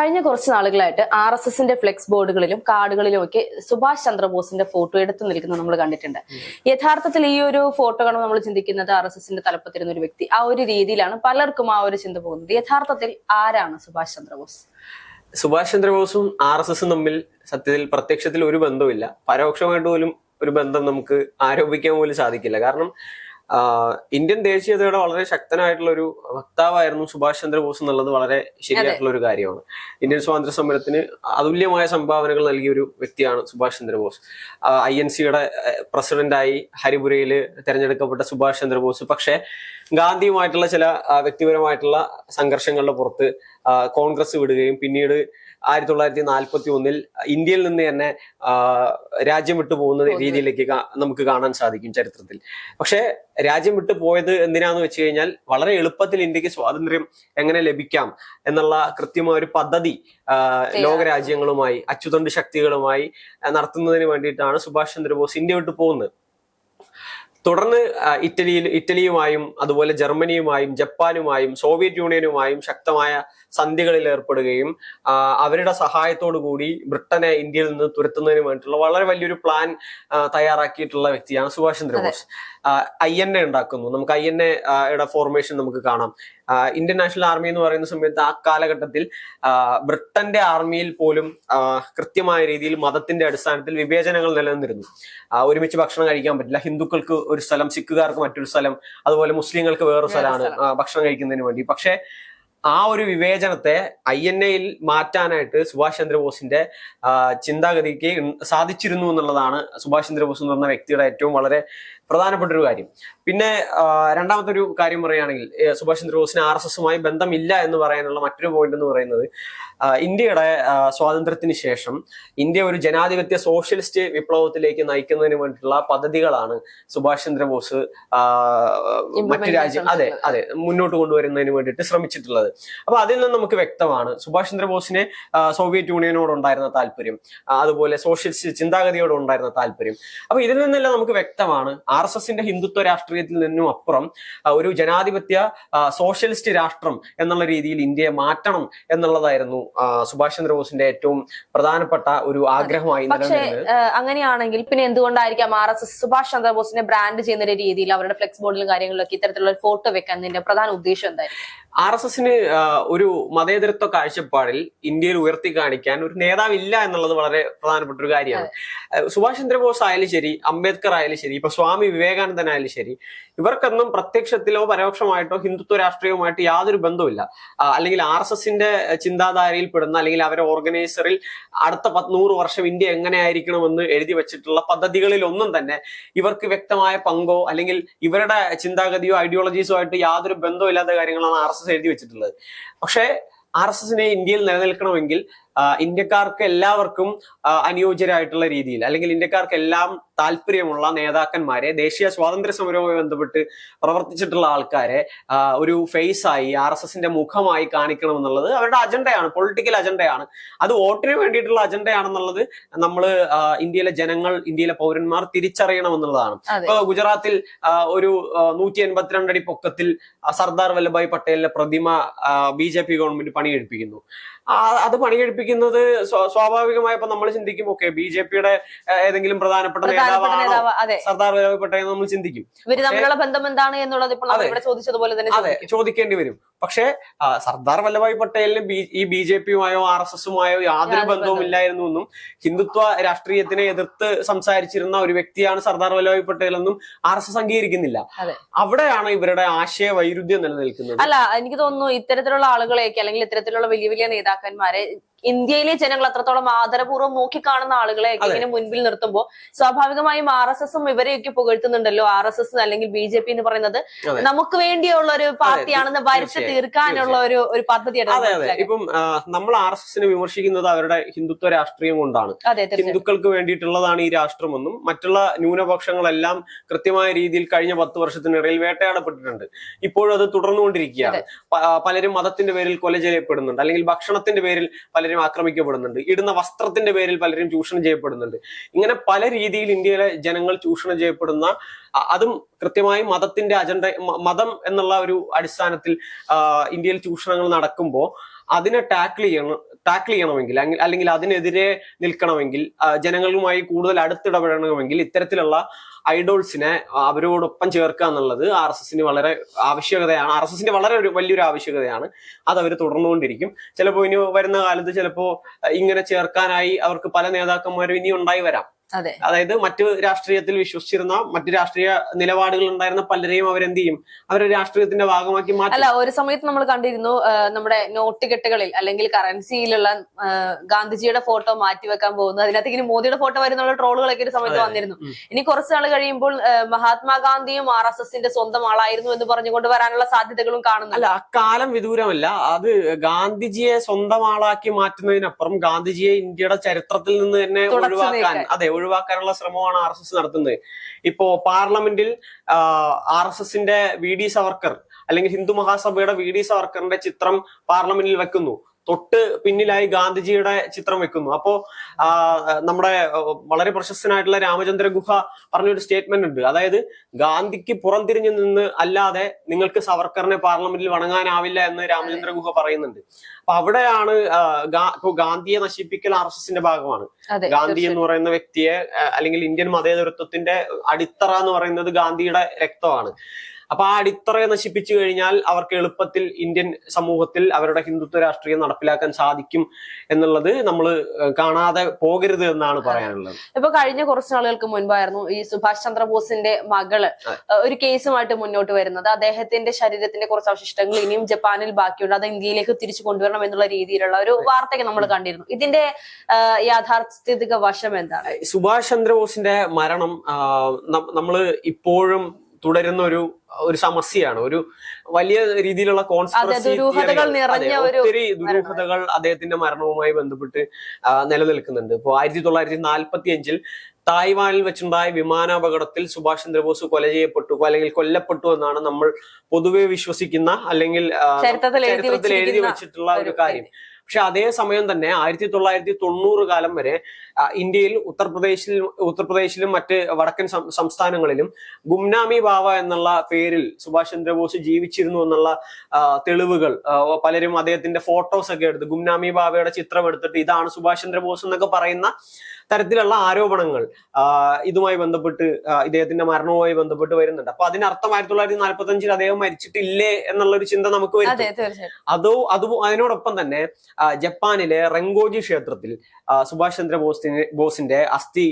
കഴിഞ്ഞ കുറച്ച് നാളുകളായിട്ട് ആർ എസ് എസിന്റെ ഫ്ലെക്സ് ബോർഡുകളിലും കാർഡുകളിലും ഒക്കെ സുഭാഷ് ചന്ദ്രബോസിന്റെ ഫോട്ടോ എടുത്തു നിൽക്കുന്നത് നമ്മൾ കണ്ടിട്ടുണ്ട്. യഥാർത്ഥത്തിൽ ഈ ഒരു ഫോട്ടോ കാണുമ്പോൾ നമ്മൾ ചിന്തിക്കുന്നത് ആർ എസ് എസിന്റെ തലപ്പത്തിരുന്ന ഒരു വ്യക്തി ആ ഒരു രീതിയിലാണ് പലർക്കും ആ ഒരു ചിന്ത പോകുന്നത്. യഥാർത്ഥത്തിൽ ആരാണ് സുഭാഷ് ചന്ദ്രബോസ്? സുഭാഷ് ചന്ദ്രബോസും ആർ എസ് എസും തമ്മിൽ സത്യത്തിൽ പ്രത്യക്ഷത്തിൽ ഒരു ബന്ധവുമില്ല. പരോക്ഷമായിട്ട് പോലും ഒരു ബന്ധം നമുക്ക് ആരോപിക്കാൻ പോലും സാധിക്കില്ല. കാരണം ഇന്ത്യൻ ദേശീയതയുടെ വളരെ ശക്തനായിട്ടുള്ള ഒരു വക്താവായിരുന്നു സുഭാഷ് ചന്ദ്രബോസ് എന്നുള്ളത് വളരെ ശരിയായിട്ടുള്ള ഒരു കാര്യമാണ്. ഇന്ത്യൻ സ്വാതന്ത്ര്യ സമരത്തിന് അതുല്യമായ സംഭാവനകൾ നൽകിയ ഒരു വ്യക്തിയാണ് സുഭാഷ് ചന്ദ്രബോസ്. ഐ എൻ സിയുടെ പ്രസിഡന്റായി ഹരിപുരയിൽ തെരഞ്ഞെടുക്കപ്പെട്ട സുഭാഷ് ചന്ദ്രബോസ്. പക്ഷേ ഗാന്ധിയുമായിട്ടുള്ള ചില വ്യക്തിപരമായിട്ടുള്ള സംഘർഷങ്ങളുടെ പുറത്ത് കോൺഗ്രസ് വിടുകയും പിന്നീട് ആയിരത്തി തൊള്ളായിരത്തി നാൽപ്പത്തി ഒന്നിൽ ഇന്ത്യയിൽ നിന്ന് തന്നെ രാജ്യം വിട്ടു പോകുന്ന രീതിയിലേക്ക് നമുക്ക് കാണാൻ സാധിക്കും ചരിത്രത്തിൽ. പക്ഷേ രാജ്യം വിട്ടു പോയത് എന്തിനാന്ന് വെച്ച് കഴിഞ്ഞാൽ വളരെ എളുപ്പത്തിൽ ഇന്ത്യയ്ക്ക് സ്വാതന്ത്ര്യം എങ്ങനെ ലഭിക്കാം എന്നുള്ള കൃത്യമായ ഒരു പദ്ധതി ലോകരാജ്യങ്ങളുമായി അച്ചുതണ്ട് ശക്തികളുമായി നടത്തുന്നതിന് വേണ്ടിയിട്ടാണ് സുഭാഷ് ചന്ദ്രബോസ് ഇന്ത്യ വിട്ടു പോകുന്നത്. തുടർന്ന് ഇറ്റലിയിൽ ഇറ്റലിയുമായും അതുപോലെ ജർമ്മനിയുമായും ജപ്പാനുമായും സോവിയറ്റ് യൂണിയനുമായും ശക്തമായ സന്ധികളിൽ ഏർപ്പെടുകയും അവരുടെ സഹായത്തോടു കൂടി ബ്രിട്ടനെ ഇന്ത്യയിൽ നിന്ന് തുരത്തുന്നതിന് വേണ്ടിയിട്ടുള്ള വളരെ വലിയൊരു പ്ലാൻ തയ്യാറാക്കിയിട്ടുള്ള വ്യക്തിയാണ് Subhash Chandrabose. I N A ഉണ്ടാക്കുന്നു. നമുക്ക് ഐ എൻ എയുടെ ഫോർമേഷൻ നമുക്ക് കാണാം. ഇന്ത്യൻ നാഷണൽ ആർമി എന്ന് പറയുന്ന സമയത്ത് ആ കാലഘട്ടത്തിൽ ബ്രിട്ടന്റെ ആർമിയിൽ പോലും കൃത്യമായ രീതിയിൽ മതത്തിന്റെ അടിസ്ഥാനത്തിൽ വിവേചനങ്ങൾ നിലനിന്നിരുന്നു. ഒരുമിച്ച് ഭക്ഷണം കഴിക്കാൻ പറ്റില്ല. ഹിന്ദുക്കൾക്ക് ഒരു സ്ഥലം സിഖുകാർക്ക് മറ്റൊരു സ്ഥലം അതുപോലെ മുസ്ലിങ്ങൾക്ക് വേറൊരു സ്ഥലമാണ് ഭക്ഷണം കഴിക്കുന്നതിന് വേണ്ടി. പക്ഷേ ആ ഒരു വിവേചനത്തെ ഐ എൻ എയിൽ മാറ്റാനായിട്ട് സുഭാഷ് ചന്ദ്രബോസിന്റെ ചിന്താഗതിക്ക് സാധിച്ചിരുന്നു എന്നുള്ളതാണ് സുഭാഷ് ചന്ദ്രബോസ് എന്ന് പറഞ്ഞ വ്യക്തിയുടെ ഏറ്റവും വളരെ പ്രധാനപ്പെട്ട ഒരു കാര്യം. പിന്നെ രണ്ടാമത്തെ ഒരു കാര്യം പറയുകയാണെങ്കിൽ സുഭാഷ് ചന്ദ്രബോസിന് ആർ എസ് എസുമായി ബന്ധമില്ല എന്ന് പറയാനുള്ള മറ്റൊരു പോയിന്റ് എന്ന് പറയുന്നത് ഇന്ത്യയുടെ സ്വാതന്ത്ര്യത്തിന് ശേഷം ഇന്ത്യ ഒരു ജനാധിപത്യ സോഷ്യലിസ്റ്റ് വിപ്ലവത്തിലേക്ക് നയിക്കുന്നതിന് വേണ്ടിയിട്ടുള്ള പദ്ധതികളാണ് സുഭാഷ് ചന്ദ്രബോസ് മറ്റു രാജ്യം അതെ അതെ മുന്നോട്ട് കൊണ്ടുവരുന്നതിന് വേണ്ടിയിട്ട് ശ്രമിച്ചിട്ടുള്ളത്. അപ്പൊ അതിൽ നിന്ന് നമുക്ക് വ്യക്തമാണ് സുഭാഷ് ചന്ദ്രബോസിന് സോവിയറ്റ് യൂണിയനോട് ഉണ്ടായിരുന്ന താല്പര്യം അതുപോലെ സോഷ്യലിസ്റ്റ് ചിന്താഗതിയോട് ഉണ്ടായിരുന്ന താല്പര്യം. അപ്പൊ ഇതിൽ നിന്നെല്ലാം നമുക്ക് വ്യക്തമാണ് ആർ എസ് എസിന്റെ ഹിന്ദുത്വ രാഷ്ട്രീയത്തിൽ നിന്നും അപ്പുറം ഒരു ജനാധിപത്യ സോഷ്യലിസ്റ്റ് രാഷ്ട്രം എന്നുള്ള രീതിയിൽ ഇന്ത്യയെ മാറ്റണം എന്നുള്ളതായിരുന്നു സുഭാഷ് ചന്ദ്രബോസിന്റെ ഏറ്റവും പ്രധാനപ്പെട്ട ഒരു ആഗ്രഹമായി പക്ഷേ അങ്ങനെയാണെങ്കിൽ പിന്നെ എന്തുകൊണ്ടായിരിക്കാം ആർ എസ് എസ് സുഭാഷ് ചന്ദ്രബോസിനെ ബ്രാൻഡ് ചെയ്യുന്ന രീതിയിൽ അവരുടെ ഫ്ലെക്സ് ബോർഡിലും കാര്യങ്ങളിലൊക്കെ ഇത്തരത്തിലുള്ള ഫോട്ടോ വെക്കുന്നതിന്റെ പ്രധാന ഉദ്ദേശം എന്തായിരിക്കും? ആർ എസ് എസിന് ഒരു മതേതരത്വ കാഴ്ചപ്പാടിൽ ഇന്ത്യയിൽ ഉയർത്തി കാണിക്കാൻ ഒരു നേതാവില്ല എന്നുള്ളത് വളരെ പ്രധാനപ്പെട്ട ഒരു കാര്യമാണ് സുഭാഷ് ചന്ദ്രബോസ് ആയാലും ശരി അംബേദ്കർ ആയാലും ശരി ഇപ്പൊ സ്വാമി വിവേകാനന്ദൻ ആയാലും ശരി ഇവർക്കൊന്നും പ്രത്യക്ഷത്തിലോ പരോക്ഷമായിട്ടോ ഹിന്ദുത്വ രാഷ്ട്രീയവുമായിട്ട് യാതൊരു ബന്ധവുമില്ല. അല്ലെങ്കിൽ ആർ എസ് എസിന്റെ ചിന്താധാരയിൽ പെടുന്ന അല്ലെങ്കിൽ അവരെ ഓർഗനൈസറിൽ അടുത്ത നൂറ് വർഷം ഇന്ത്യ എങ്ങനെയായിരിക്കണമെന്ന് എഴുതി വെച്ചിട്ടുള്ള പദ്ധതികളിൽ ഒന്നും തന്നെ ഇവർക്ക് വ്യക്തമായ പങ്കോ അല്ലെങ്കിൽ ഇവരുടെ ചിന്താഗതിയോ ഐഡിയോളജീസോ ആയിട്ട് യാതൊരു ബന്ധമില്ലാത്ത കാര്യങ്ങളാണ് ആർ എസ് എഴുതി വെച്ചിട്ടുള്ളത്. പക്ഷേ ആർ എസ് എസിനെ ഇന്ത്യയിൽ നിലനിൽക്കണമെങ്കിൽ ഇന്ത്യക്കാർക്ക് എല്ലാവർക്കും അനുയോജ്യരായിട്ടുള്ള രീതിയിൽ അല്ലെങ്കിൽ ഇന്ത്യക്കാർക്ക് എല്ലാം താല്പര്യമുള്ള നേതാക്കന്മാരെ ദേശീയ സ്വാതന്ത്ര്യ സമരവുമായി ബന്ധപ്പെട്ട് പ്രവർത്തിച്ചിട്ടുള്ള ആൾക്കാരെ ഒരു ഫേസ് ആയി ആർ എസ് എസിന്റെ മുഖമായി കാണിക്കണം എന്നുള്ളത് അവരുടെ അജണ്ടയാണ് പൊളിറ്റിക്കൽ അജണ്ടയാണ്. അത് വോട്ടിന് വേണ്ടിയിട്ടുള്ള അജണ്ടയാണെന്നുള്ളത് നമ്മൾ ഇന്ത്യയിലെ ജനങ്ങൾ ഇന്ത്യയിലെ പൗരന്മാർ തിരിച്ചറിയണം എന്നുള്ളതാണ്. ഇപ്പൊ ഗുജറാത്തിൽ ഒരു നൂറ്റി എൺപത്തിരണ്ട് അടി പൊക്കത്തിൽ സർദാർ വല്ലഭായ് പട്ടേലിന്റെ പ്രതിമ ബി ജെ പി ഗവൺമെന്റ് പണിയെടുപ്പിക്കുന്നു. അത് പണിയെടുപ്പിക്കുന്നത് സ്വാ- സ്വാഭാവികമായപ്പോ നമ്മൾ ചിന്തിക്കും ഓക്കെ ബി ജെ പിയുടെ ഏതെങ്കിലും പ്രധാനപ്പെട്ട നേതാവാണോ സർദാർ വല്ലഭായ് പട്ടേൽ നമ്മൾ ചിന്തിക്കും. ഇവർ തമ്മിലുള്ള ബന്ധം എന്താണ് എന്നുള്ളത് ഇപ്പോൾ ഇവിടെ ചോദിച്ചതുപോലെ തന്നെ അതെ ചോദിക്കേണ്ടി വരും. പക്ഷേ സർദാർ വല്ലഭായ് പട്ടേലിന് ഈ ബി ജെ പിയുമായോ ആർ എസ് എസുമായോ യാതൊരു ബന്ധവും ഇല്ലായിരുന്നു എന്നും ഹിന്ദുത്വ രാഷ്ട്രീയത്തിനെ എതിർത്ത് സംസാരിച്ചിരുന്ന ഒരു വ്യക്തിയാണ് സർദാർ വല്ലഭായ് പട്ടേൽ എന്നും ആർ എസ് എസ് അംഗീകരിക്കുന്നില്ല. അവിടെയാണ് ഇവരുടെ ആശയ വൈരുദ്ധ്യം നിലനിൽക്കുന്നത്. അല്ല എനിക്ക് തോന്നുന്നു ഇത്തരത്തിലുള്ള ആളുകളെയൊക്കെ അല്ലെങ്കിൽ ഇത്തരത്തിലുള്ള വലിയ വലിയ നേതാക്കന്മാരെ ഇന്ത്യയിലെ ജനങ്ങൾ അത്രത്തോളം ആദരപൂർവം നോക്കിക്കാണുന്ന ആളുകളെ. ഇങ്ങനെ മുൻപിൽ നിർത്തുമ്പോൾ സ്വാഭാവികമായും ആർ എസ് എസും ഇവരെയൊക്കെ പുകഴ്ത്തുന്നുണ്ടല്ലോ ആർ എസ് എസ് അല്ലെങ്കിൽ ബി ജെ പി എന്ന് പറയുന്നത്. നമുക്ക് വേണ്ടിയുള്ള ഒരു പാർട്ടിയാണെന്ന് വരുത്തി തീർക്കാനുള്ള ഒരു ഒരു പദ്ധതി അതെ അതെ. ഇപ്പം നമ്മൾ ആർ എസ് എസിനെ വിമർശിക്കുന്നത് അവരുടെ ഹിന്ദുത്വ രാഷ്ട്രീയം കൊണ്ടാണ്. ഹിന്ദുക്കൾക്ക് വേണ്ടിയിട്ടുള്ളതാണ് ഈ രാഷ്ട്രമെന്നും മറ്റുള്ള ന്യൂനപക്ഷങ്ങളെല്ലാം കൃത്യമായ രീതിയിൽ കഴിഞ്ഞ പത്ത് വർഷത്തിനിടയിൽ വേട്ടയാടപ്പെട്ടിട്ടുണ്ട്. ഇപ്പോഴും അത് തുടർന്നുകൊണ്ടിരിക്കുകയാണ്. പലരും മതത്തിന്റെ പേരിൽ കൊല ചെയ്യപ്പെടുന്നുണ്ട്. അല്ലെങ്കിൽ ഭക്ഷണത്തിന്റെ പേരിൽ പലരും ആക്രമിക്കപ്പെടുന്നുണ്ട്. ഇടുന്ന വസ്ത്രത്തിന്റെ പേരിൽ പലരും ചൂഷണം ചെയ്യപ്പെടുന്നുണ്ട്. ഇങ്ങനെ പല രീതിയിൽ ഇന്ത്യയിലെ ജനങ്ങൾ ചൂഷണം ചെയ്യപ്പെടുന്ന അതും കൃത്യമായി മതത്തിന്റെ അജണ്ട മതം എന്നുള്ള ഒരു അടിസ്ഥാനത്തിൽ ഇന്ത്യയിൽ ചൂഷണങ്ങൾ നടക്കുമ്പോൾ അതിനെ ടാക്കിൾ ചെയ്യണം ടാക്കിൾ ചെയ്യണമെങ്കിൽ അല്ലെങ്കിൽ അതിനെതിരെ നിൽക്കണമെങ്കിൽ ജനങ്ങളുമായി കൂടുതൽ അടുത്തിടപെടണമെങ്കിൽ ഇത്തരത്തിലുള്ള ഐഡോൾസിനെ അവരോടൊപ്പം ചേർക്കുക എന്നുള്ളത് ആർ എസ് എസിന് വളരെ ആവശ്യകതയാണ്. ആർ എസ് എസിന്റെ വളരെ ഒരു വലിയൊരു ആവശ്യകതയാണ്. അത് അവർ തുടർന്നുകൊണ്ടിരിക്കും. ചിലപ്പോൾ ഇനി വരുന്ന കാലത്ത് ചിലപ്പോൾ ഇങ്ങനെ ചേർക്കാനായി അവർക്ക് പല നേതാക്കന്മാരും ഇനി ഉണ്ടായി വരാം. അതായത് മറ്റു രാഷ്ട്രീയത്തിൽ വിശ്വസിച്ചിരുന്ന മറ്റു രാഷ്ട്രീയ നിലപാടുകൾ ഉണ്ടായിരുന്ന പലരെയും അവരെന്ത് ചെയ്യും അവരെ രാഷ്ട്രീയത്തിന്റെ ഭാഗമാക്കി മാറ്റി. അല്ല ഒരു സമയത്ത് നമ്മൾ കണ്ടിരുന്നു നമ്മുടെ നോട്ട് കെട്ടുകളിൽ അല്ലെങ്കിൽ കറൻസിയിലുള്ള ഗാന്ധിജിയുടെ ഫോട്ടോ മാറ്റിവെക്കാൻ പോകുന്നു. അതിനകത്ത് ഇനി മോദിയുടെ ഫോട്ടോ വരുന്നുള്ള ട്രോളുകളൊക്കെ ഒരു സമയത്ത് വന്നിരുന്നു. ഇനി കുറച്ച് നാൾ കഴിയുമ്പോൾ മഹാത്മാഗാന്ധിയും ആർ എസ് എസിന്റെ സ്വന്തം ആളായിരുന്നു എന്ന് പറഞ്ഞുകൊണ്ട് വരാനുള്ള സാധ്യതകളും കാണുന്നു അല്ല അക്കാലം വിദൂരമല്ല. അത് ഗാന്ധിജിയെ സ്വന്തം ആളാക്കി മാറ്റുന്നതിനപ്പുറം ഗാന്ധിജിയെ ഇന്ത്യയുടെ ചരിത്രത്തിൽ നിന്ന് തന്നെ ഒഴിവാക്കാൻ അതെ ഒഴിവാക്കാനുള്ള ശ്രമമാണ് ആർ എസ് എസ് നടത്തുന്നത്. ഇപ്പോ പാർലമെന്റിൽ ആർ എസ് എസിന്റെ വി ഡി സവർക്കർ അല്ലെങ്കിൽ ഹിന്ദു മഹാസഭയുടെ വി ഡി സവർക്കറിന്റെ ചിത്രം പാർലമെന്റിൽ വെക്കുന്നു. തൊട്ട് പിന്നിലായി ഗാന്ധിജിയുടെ ചിത്രം വെക്കുന്നു. അപ്പോ നമ്മുടെ വളരെ പ്രശസ്തനായിട്ടുള്ള രാമചന്ദ്ര ഗുഹ പറഞ്ഞൊരു സ്റ്റേറ്റ്മെന്റ് ഉണ്ട്. അതായത് ഗാന്ധിക്ക് പുറംതിരിഞ്ഞു നിന്ന് അല്ലാതെ നിങ്ങൾക്ക് സവർക്കറിനെ പാർലമെന്റിൽ വണങ്ങാനാവില്ല എന്ന് രാമചന്ദ്ര ഗുഹ പറയുന്നുണ്ട്. അപ്പൊ അവിടെയാണ് ഗാന്ധിയെ നശിപ്പിക്കൽ ആർ എസ് എസിന്റെ ഭാഗമാണ്. ഗാന്ധി എന്ന് പറയുന്ന വ്യക്തിയെ അല്ലെങ്കിൽ ഇന്ത്യൻ മതേതരത്വത്തിന്റെ അടിത്തറ എന്ന് പറയുന്നത് ഗാന്ധിയുടെ രക്തമാണ്. അപ്പൊ ആ അടിത്തറയെ നശിപ്പിച്ചു കഴിഞ്ഞാൽ അവർക്ക് എളുപ്പത്തിൽ ഇന്ത്യൻ സമൂഹത്തിൽ അവരുടെ ഹിന്ദുത്വ രാഷ്ട്രീയം നടപ്പിലാക്കാൻ സാധിക്കും എന്നുള്ളത് നമ്മൾ കാണാതെ പോകരുത് എന്നാണ് പറയാനുള്ളത്. ഇപ്പൊ കഴിഞ്ഞ കുറച്ച് നാളുകൾക്ക് മുൻപായിരുന്നു ഈ സുഭാഷ് ചന്ദ്രബോസിന്റെ മകൾ ഒരു കേസുമായിട്ട് മുന്നോട്ട് വരുന്നത്. അദ്ദേഹത്തിന്റെ ശരീരത്തിന്റെ കുറച്ച് അവശിഷ്ടങ്ങൾ ഇനിയും ജപ്പാനിൽ ബാക്കിയുണ്ട്. അത് ഇന്ത്യയിലേക്ക് തിരിച്ചു കൊണ്ടുവരണം എന്നുള്ള രീതിയിലുള്ള ഒരു വാർത്തയൊക്കെ നമ്മൾ കണ്ടിരുന്നു. ഇതിന്റെ യാഥാർത്ഥ്യ യാഥാർത്ഥ്യത്തിക വശം എന്താണ്? സുഭാഷ് ചന്ദ്രബോസിന്റെ മരണം നമ്മൾ നമ്മൾ ഇപ്പോഴും തുടരുന്ന ഒരു ഒരു സമസ്യയാണ്. ഒരു വലിയ രീതിയിലുള്ള കോൺസ്പിറസി ഒത്തിരി ദുരൂഹതകൾ അദ്ദേഹത്തിന്റെ മരണവുമായി ബന്ധപ്പെട്ട് നിലനിൽക്കുന്നുണ്ട്. ഇപ്പോൾ ആയിരത്തി തൊള്ളായിരത്തി നാൽപ്പത്തി അഞ്ചിൽ തായ്വാനിൽ വെച്ചുണ്ടായ വിമാനാപകടത്തിൽ സുഭാഷ് ചന്ദ്രബോസ് കൊല ചെയ്യപ്പെട്ടു അല്ലെങ്കിൽ കൊല്ലപ്പെട്ടു എന്നാണ് നമ്മൾ പൊതുവെ വിശ്വസിക്കുന്ന അല്ലെങ്കിൽ ചരിത്രത്തിൽ എഴുതി വെച്ചിട്ടുള്ള ഒരു കാര്യം. പക്ഷെ അതേ സമയം തന്നെ ആയിരത്തി തൊള്ളായിരത്തി തൊണ്ണൂറ് കാലം വരെ ഇന്ത്യയിൽ ഉത്തർപ്രദേശിൽ ഉത്തർപ്രദേശിലും മറ്റ് വടക്കൻ സംസ്ഥാനങ്ങളിലും ഗുംനാമി ബാവ എന്നുള്ള പേരിൽ സുഭാഷ് ചന്ദ്രബോസ് ജീവിച്ചിരുന്നു എന്നുള്ള തെളിവുകൾ പലരും അദ്ദേഹത്തിന്റെ ഫോട്ടോസ് ഒക്കെ എടുത്ത് ഗുംനാമി ബാവയുടെ ചിത്രം എടുത്തിട്ട് ഇതാണ് സുഭാഷ് ചന്ദ്രബോസ് എന്നൊക്കെ പറയുന്ന തരത്തിലുള്ള ആരോപണങ്ങൾ ഇതുമായി ബന്ധപ്പെട്ട് ഇദ്ദേഹത്തിന്റെ മരണവുമായി ബന്ധപ്പെട്ട് വരുന്നുണ്ട്. അപ്പൊ അതിനർത്ഥം ആയിരത്തി തൊള്ളായിരത്തി നാൽപ്പത്തി അഞ്ചിൽ അദ്ദേഹം മരിച്ചിട്ടില്ലേ എന്നുള്ള ഒരു ചിന്ത നമുക്ക് വരും അതോ അതോ അത് അതിനോടൊപ്പം തന്നെ ജപ്പാനിലെ റെങ്കോജി ക്ഷേത്രത്തിൽ സുഭാഷ് ചന്ദ്ര ബോസിന് ബോസിന്റെ അസ്ഥി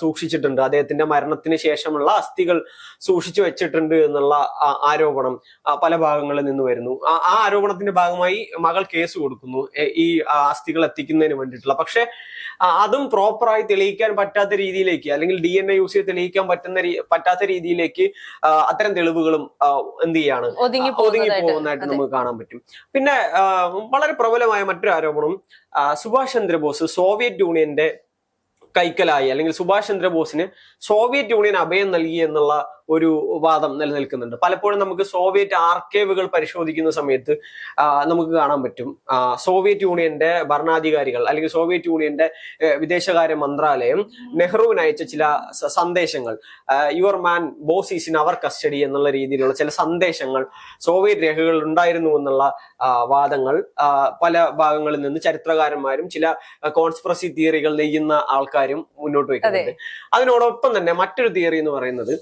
സൂക്ഷിച്ചിട്ടുണ്ട്. അദ്ദേഹത്തിന്റെ മരണത്തിന് ശേഷമുള്ള അസ്ഥികൾ സൂക്ഷിച്ചു വെച്ചിട്ടുണ്ട് എന്നുള്ള ആരോപണം പല ഭാഗങ്ങളിൽ നിന്ന് വരുന്നു. ആ ആരോപണത്തിന്റെ ഭാഗമായി മകൾ കേസ് കൊടുക്കുന്നു ഈ അസ്ഥികൾ എത്തിക്കുന്നതിന് വേണ്ടിയിട്ടുള്ള. പക്ഷെ അതും പ്രോപ്പറായി തെളിയിക്കാൻ പറ്റാത്ത രീതിയിലേക്ക് അല്ലെങ്കിൽ ഡി എൻ എ യൂസ് ചെയ്ത് തെളിയിക്കാൻ പറ്റുന്ന പറ്റാത്ത രീതിയിലേക്ക് അത്തരം തെളിവുകളും എന്ത് ചെയ്യാണ്? ഒതുങ്ങി പോകുന്നതായിട്ട് നമുക്ക് കാണാൻ പറ്റും. പിന്നെ വളരെ പ്രബലമായ മറ്റൊരു ആരോപണം സുഭാഷ് ചന്ദ്രബോസ് സോവിയറ്റ് യൂണിയന്റെ കൈക്കലായി അല്ലെങ്കിൽ സുഭാഷ് ചന്ദ്രബോസിന് സോവിയറ്റ് യൂണിയൻ അഭയം നൽകി എന്നുള്ള ഒരു വാദം നിലനിൽക്കുന്നുണ്ട്. പലപ്പോഴും നമുക്ക് സോവിയറ്റ് ആർക്കേവുകൾ പരിശോധിക്കുന്ന സമയത്ത് നമുക്ക് കാണാൻ പറ്റും. സോവിയറ്റ് യൂണിയന്റെ ഭരണാധികാരികൾ അല്ലെങ്കിൽ സോവിയറ്റ് യൂണിയന്റെ വിദേശകാര്യ മന്ത്രാലയം നെഹ്റുവിന് അയച്ച ചില സന്ദേശങ്ങൾ your man Bose is in our custody എന്നുള്ള രീതിയിലുള്ള ചില സന്ദേശങ്ങൾ സോവിയറ്റ് രേഖകൾ ഉണ്ടായിരുന്നു എന്നുള്ള വാദങ്ങൾ പല ഭാഗങ്ങളിൽ നിന്ന് ചരിത്രകാരന്മാരും ചില കോൺസ്പ്രസി തിയറികൾ നെയ്യുന്ന ആൾക്കാരും മുന്നോട്ട് വയ്ക്കുന്നത് അതിനോടൊപ്പം തന്നെ മറ്റൊരു തിയറി എന്ന് പറയുന്നത്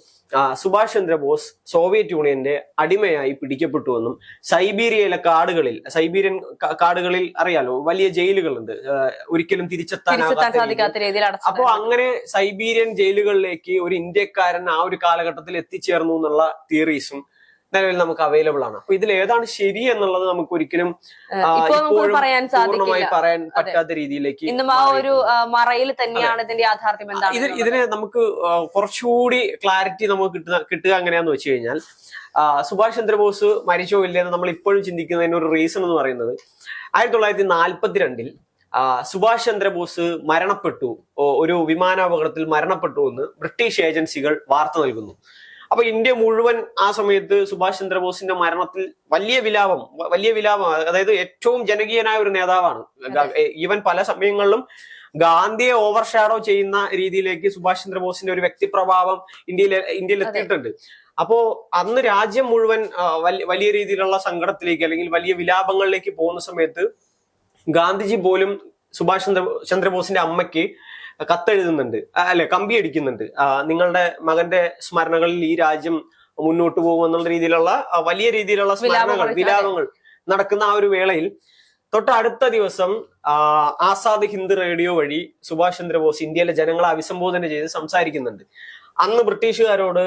സുഭാഷ് ചന്ദ്രബോസ് സോവിയറ്റ് യൂണിയന്റെ അടിമയായി പിടിക്കപ്പെട്ടുവെന്നും സൈബീരിയയിലെ കാടുകളിൽ സൈബീരിയൻ കാടുകളിൽ അറിയാലോ വലിയ ജയിലുകളുണ്ട് ഒരിക്കലും തിരിച്ചെത്താൻ തിരിച്ചെത്താനാകാത്ത രീതിയിൽ. സാധിക്കാത്ത അപ്പോ അങ്ങനെ സൈബീരിയൻ ജയിലുകളിലേക്ക് ഒരു ഇന്ത്യക്കാരൻ ആ ഒരു കാലഘട്ടത്തിൽ എത്തിച്ചേർന്നു എന്നുള്ള തിയറീസും നിലവിൽ നമുക്ക് അവൈലബിൾ ആണ്. അപ്പൊ ഇതിൽ ഏതാണ് ശരി എന്നുള്ളത് നമുക്ക് ഒരിക്കലും പറയാൻ പൂർണമായി സാധിക്കില്ല പറയാൻ പറ്റാത്ത രീതിയിലേക്ക് ഇന്നും ആ ഒരു മറയിൽ തന്നെയാണ് ഇതിന്റെ യാഥാർത്ഥ്യം ഇത് എന്താണ് ഇതിനെ നമുക്ക് കുറച്ചുകൂടി ക്ലാരിറ്റി നമുക്ക് കിട്ടുക കിട്ടുക എങ്ങനെയാന്ന് വെച്ച് കഴിഞ്ഞാൽ സുഭാഷ് ചന്ദ്രബോസ് മരിച്ചോ ഇല്ലെന്ന് നമ്മൾ ഇപ്പോഴും ചിന്തിക്കുന്നതിന് ഒരു റീസൺ എന്ന് പറയുന്നത് ആയിരത്തി തൊള്ളായിരത്തി നാൽപ്പത്തിരണ്ടിൽ സുഭാഷ് ചന്ദ്രബോസ് മരണപ്പെട്ടു. ഒരു വിമാനാപകടത്തിൽ മരണപ്പെട്ടു എന്ന് ബ്രിട്ടീഷ് ഏജൻസികൾ വാർത്ത നൽകുന്നു. അപ്പൊ ഇന്ത്യ മുഴുവൻ ആ സമയത്ത് സുഭാഷ് ചന്ദ്രബോസിന്റെ മരണത്തിൽ വലിയ വിലാപം വലിയ വിലാപം അതായത് ഏറ്റവും ജനകീയനായ ഒരു നേതാവാണ്. ഈവൻ പല സമയങ്ങളിലും ഗാന്ധിയെ ഓവർഷാഡോ ചെയ്യുന്ന രീതിയിലേക്ക് സുഭാഷ് ചന്ദ്രബോസിന്റെ ഒരു വ്യക്തിപ്രഭാവം ഇന്ത്യയിൽ ഇന്ത്യയിൽ എത്തിയിട്ടുണ്ട്. അപ്പോ അന്ന് രാജ്യം മുഴുവൻ വലിയ രീതിയിലുള്ള സങ്കടത്തിലേക്ക് അല്ലെങ്കിൽ വലിയ വിലാപങ്ങളിലേക്ക് പോകുന്ന സമയത്ത് ഗാന്ധിജി പോലും സുഭാഷ് ചന്ദ്ര ചന്ദ്രബോസിന്റെ അമ്മയ്ക്ക് കത്തെഴുതുന്നുണ്ട്. അല്ലെ കമ്പി അടിക്കുന്നുണ്ട്. നിങ്ങളുടെ മകന്റെ സ്മരണകളിൽ ഈ രാജ്യം മുന്നോട്ട് പോകും എന്നുള്ള രീതിയിലുള്ള വലിയ രീതിയിലുള്ള സ്മരണകൾ വിലാപങ്ങൾ നടക്കുന്ന ആ ഒരു വേളയിൽ തൊട്ട് അടുത്ത ദിവസം ആസാദ് ഹിന്ദ് റേഡിയോ വഴി സുഭാഷ് ചന്ദ്രബോസ് ഇന്ത്യയിലെ ജനങ്ങളെ അഭിസംബോധന ചെയ്ത് സംസാരിക്കുന്നുണ്ട്. അന്ന് ബ്രിട്ടീഷുകാരോട്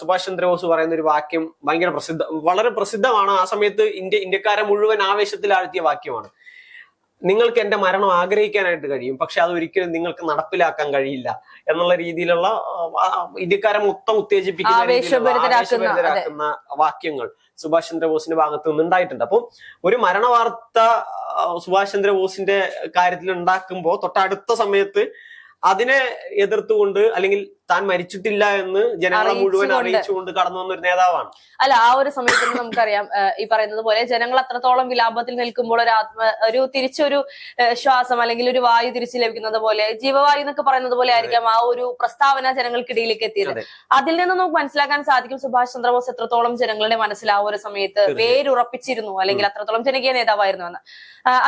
സുഭാഷ് ചന്ദ്രബോസ് പറയുന്ന ഒരു വാക്യം ഭയങ്കര പ്രസിദ്ധ വളരെ പ്രസിദ്ധമാണ്. ആ സമയത്ത് ഇന്ത്യ ഇന്ത്യക്കാരെ മുഴുവൻ ആവേശത്തിലാഴ്ത്തിയ വാക്യമാണ്. നിങ്ങൾക്ക് എന്റെ മരണം ആഗ്രഹിക്കാനായിട്ട് കഴിയും. പക്ഷെ അത് ഒരിക്കലും നിങ്ങൾക്ക് നടപ്പിലാക്കാൻ കഴിയില്ല എന്നുള്ള രീതിയിലുള്ള ഇന്ത്യക്കാരെ മൊത്തം ഉത്തേജിപ്പിക്കുന്ന വാക്യങ്ങൾ സുഭാഷ് ചന്ദ്രബോസിന്റെ ഭാഗത്ത് നിന്ന് ഉണ്ടായിട്ടുണ്ട്. അപ്പം ഒരു മരണ വാർത്ത സുഭാഷ് ചന്ദ്രബോസിന്റെ കാര്യത്തിൽ ഉണ്ടാക്കുമ്പോൾ തൊട്ടടുത്ത സമയത്ത് അതിനെ എതിർത്തുകൊണ്ട് അല്ലെങ്കിൽ താൻ മരിച്ചിട്ടില്ല എന്ന് ജനങ്ങളെ മുഴുവൻ അറിയിച്ചുകൊണ്ട്. കടന്നു വന്ന ഒരു നേതാവാണ്. അല്ല ആ ഒരു സമയത്ത് നമുക്കറിയാം ഈ പറയുന്നത് പോലെ ജനങ്ങൾ അത്രത്തോളം വിലാപത്തിൽ നിൽക്കുമ്പോൾ ഒരു ആത്മ ഒരു തിരിച്ചൊരു ശ്വാസം അല്ലെങ്കിൽ ഒരു വായു തിരിച്ചു ലഭിക്കുന്നത് പോലെ ജീവവായു എന്നൊക്കെ പറയുന്നത് പോലെ ആയിരിക്കാം ആ ഒരു പ്രസ്താവന ജനങ്ങൾക്കിടയിലേക്ക് എത്തിയത്. അതിൽ നിന്ന് നമുക്ക് മനസ്സിലാക്കാൻ സാധിക്കും സുഭാഷ് ചന്ദ്രബോസ് എത്രത്തോളം ജനങ്ങളുടെ മനസ്സിൽ ആ ഒരു സമയത്ത്. വേരുറപ്പിച്ചിരുന്നു അല്ലെങ്കിൽ അത്രത്തോളം ജനകീയ നേതാവായിരുന്നു എന്ന്.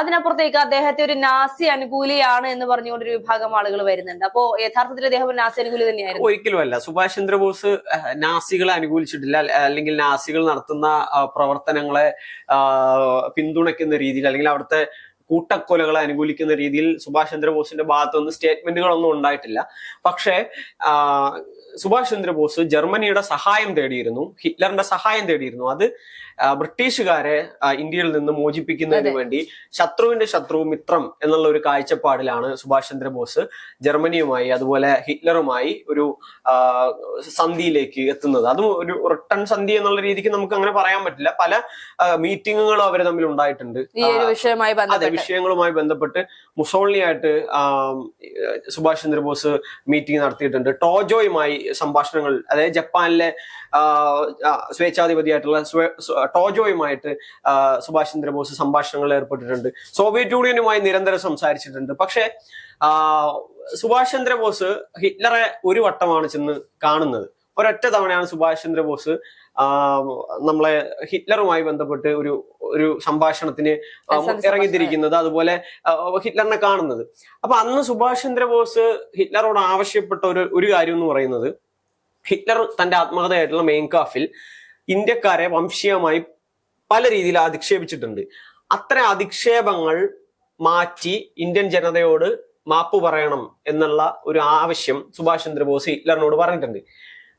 അതിനപ്പുറത്തേക്ക് അദ്ദേഹത്തെ ഒരു നാസി അനുകൂലിയാണ് എന്ന് പറഞ്ഞുകൊണ്ട് ഒരു വിഭാഗം ആളുകൾ വരുന്നുണ്ട്. അപ്പോ യഥാർത്ഥത്തിൽ അദ്ദേഹം ഒരു നാസി അനുകൂലി തന്നെയായിരുന്നു. ഒരിക്കലുമല്ല. സുഭാഷ് ചന്ദ്രബോസ് നാസികളെ അനുകൂലിച്ചിട്ടില്ല. അല്ലെങ്കിൽ നാസികൾ നടത്തുന്ന പ്രവർത്തനങ്ങളെ പിന്തുണയ്ക്കുന്ന രീതിയിൽ അല്ലെങ്കിൽ അവിടുത്തെ കൂട്ടക്കൊലകളെ അനുകൂലിക്കുന്ന രീതിയിൽ സുഭാഷ് ചന്ദ്രബോസിന്റെ ഭാഗത്തുനിന്ന് സ്റ്റേറ്റ്മെന്റുകളൊന്നും ഉണ്ടായിട്ടില്ല. പക്ഷേ സുഭാഷ് ചന്ദ്രബോസ് ജർമ്മനിയുടെ സഹായം തേടിയിരുന്നു ഹിറ്റ്ലറിന്റെ സഹായം തേടിയിരുന്നു. അത് ബ്രിട്ടീഷുകാരെ ഇന്ത്യയിൽ നിന്ന് മോചിപ്പിക്കുന്നതിന് വേണ്ടി ശത്രുവിന്റെ ശത്രു മിത്രം എന്നുള്ള ഒരു കാഴ്ചപ്പാടിലാണ് സുഭാഷ് ചന്ദ്രബോസ് ജർമ്മനിയുമായി അതുപോലെ ഹിറ്റ്ലറുമായി ഒരു സന്ധിയിലേക്ക് എത്തുന്നത്. അതും ഒരു റിട്ടേൺ സന്ധി എന്നുള്ള രീതിക്ക് നമുക്ക് അങ്ങനെ പറയാൻ പറ്റില്ല. പല മീറ്റിങ്ങുകളും അവർ തമ്മിൽ ഉണ്ടായിട്ടുണ്ട്. അതെ വിഷയങ്ങളുമായി ബന്ധപ്പെട്ട് മുസോളിനിയായിട്ട് ആം, സുഭാഷ് ചന്ദ്രബോസ് മീറ്റിംഗ് നടത്തിയിട്ടുണ്ട്. ടോജോയുമായി സംഭാഷണങ്ങൾ അതായത് ജപ്പാനിലെ സ്വേച്ഛാധിപതിയായിട്ടുള്ള സ്വേ- സ്വ- ടോജോയുമായിട്ട് സുഭാഷ് ചന്ദ്രബോസ് സംഭാഷണങ്ങൾ ഏർപ്പെട്ടിട്ടുണ്ട്. സോവിയറ്റ് യൂണിയനുമായി നിരന്തരം സംസാരിച്ചിട്ടുണ്ട്. പക്ഷേ സുഭാഷ് ചന്ദ്രബോസ് ഹിറ്റ്ലറെ ഒരു വട്ടമാണ് ചെന്ന് കാണുന്നത്. ഒരൊറ്റ തവണയാണ് സുഭാഷ് ചന്ദ്രബോസ് നമ്മളെ ഹിറ്റ്ലറുമായി ബന്ധപ്പെട്ട് ഒരു ഒരു സംഭാഷണത്തിന് ഇറങ്ങിത്തിരിക്കുന്നത് അതുപോലെ ഹിറ്റ്ലറിനെ കാണുന്നത്. അപ്പൊ അന്ന് സുഭാഷ് ചന്ദ്രബോസ് ഹിറ്റ്ലറോട് ആവശ്യപ്പെട്ട ഒരു ഒരു കാര്യം എന്ന് പറയുന്നത് ഹിറ്റ്ലർ തന്റെ ആത്മകഥയായിട്ടുള്ള മെയിൻകാഫിൽ ഇന്ത്യക്കാരെ വംശീയമായി പല രീതിയിൽ അധിക്ഷേപിച്ചിട്ടുണ്ട്. അത്തരം അധിക്ഷേപങ്ങൾ മാറ്റി ഇന്ത്യൻ ജനതയോട് മാപ്പ് പറയണം എന്നുള്ള ഒരു ആവശ്യം സുഭാഷ് ചന്ദ്രബോസ് ഹിറ്റ്ലറിനോട് പറഞ്ഞിട്ടുണ്ട്.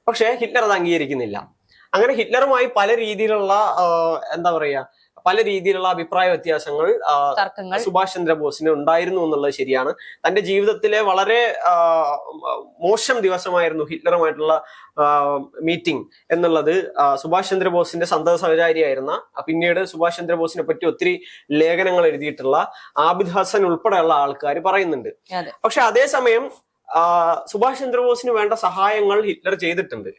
പക്ഷേ ഹിറ്റ്ലർ അത് അംഗീകരിക്കുന്നില്ല. അങ്ങനെ ഹിറ്റ്ലറുമായി പല രീതിയിലുള്ള എന്താ പറയാ പല രീതിയിലുള്ള അഭിപ്രായ വ്യത്യാസങ്ങൾ സുഭാഷ് ചന്ദ്രബോസിന് ഉണ്ടായിരുന്നു എന്നുള്ളത് ശരിയാണ്. തന്റെ ജീവിതത്തിലെ വളരെ മോശം ദിവസമായിരുന്നു ഹിറ്റ്ലറുമായിട്ടുള്ള മീറ്റിംഗ് എന്നുള്ളത്. സുഭാഷ് ചന്ദ്രബോസിന്റെ സന്തത സഹചാരിയായിരുന്ന പിന്നീട് സുഭാഷ് ചന്ദ്രബോസിനെ പറ്റി ഒത്തിരി ലേഖനങ്ങൾ എഴുതിയിട്ടുള്ള ആബിദ് ഹസൻ ഉൾപ്പെടെയുള്ള ആൾക്കാർ പറയുന്നുണ്ട്. പക്ഷെ അതേസമയം സുഭാഷ് ചന്ദ്രബോസിന് വേണ്ട സഹായങ്ങൾ ഹിറ്റ്ലർ ചെയ്തിട്ടുണ്ട്.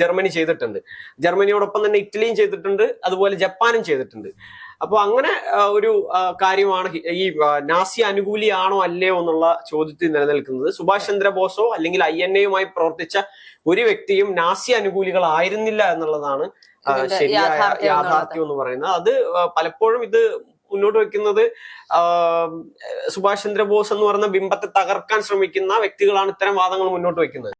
ജർമ്മനി ചെയ്തിട്ടുണ്ട്. ജർമ്മനിയോടൊപ്പം തന്നെ ഇറ്റലിയും ചെയ്തിട്ടുണ്ട് അതുപോലെ ജപ്പാനും ചെയ്തിട്ടുണ്ട്. അപ്പോൾ അങ്ങനെ ഒരു കാര്യമാണ് ഈ നാസി അനുകൂലിയാണോ അല്ലയോ എന്നുള്ള ചോദ്യത്തിൽ നിലനിൽക്കുന്നത്. സുഭാഷ് ചന്ദ്രബോസോ അല്ലെങ്കിൽ ഐ എൻ എയുമായി പ്രവർത്തിച്ച ഒരു വ്യക്തിയും നാസി അനുകൂലികളായിരുന്നില്ല എന്നുള്ളതാണ് ശരിയായ യാഥാർത്ഥ്യം എന്ന് പറയുന്നത്. അത് പലപ്പോഴും ഇത് മുന്നോട്ട് വെക്കുന്നത് സുഭാഷ് ചന്ദ്രബോസ് എന്ന് പറയുന്ന ബിംബത്തെ തകർക്കാൻ ശ്രമിക്കുന്ന വ്യക്തികളാണ് ഇത്തരം വാദങ്ങൾ മുന്നോട്ട് വെക്കുന്നത്.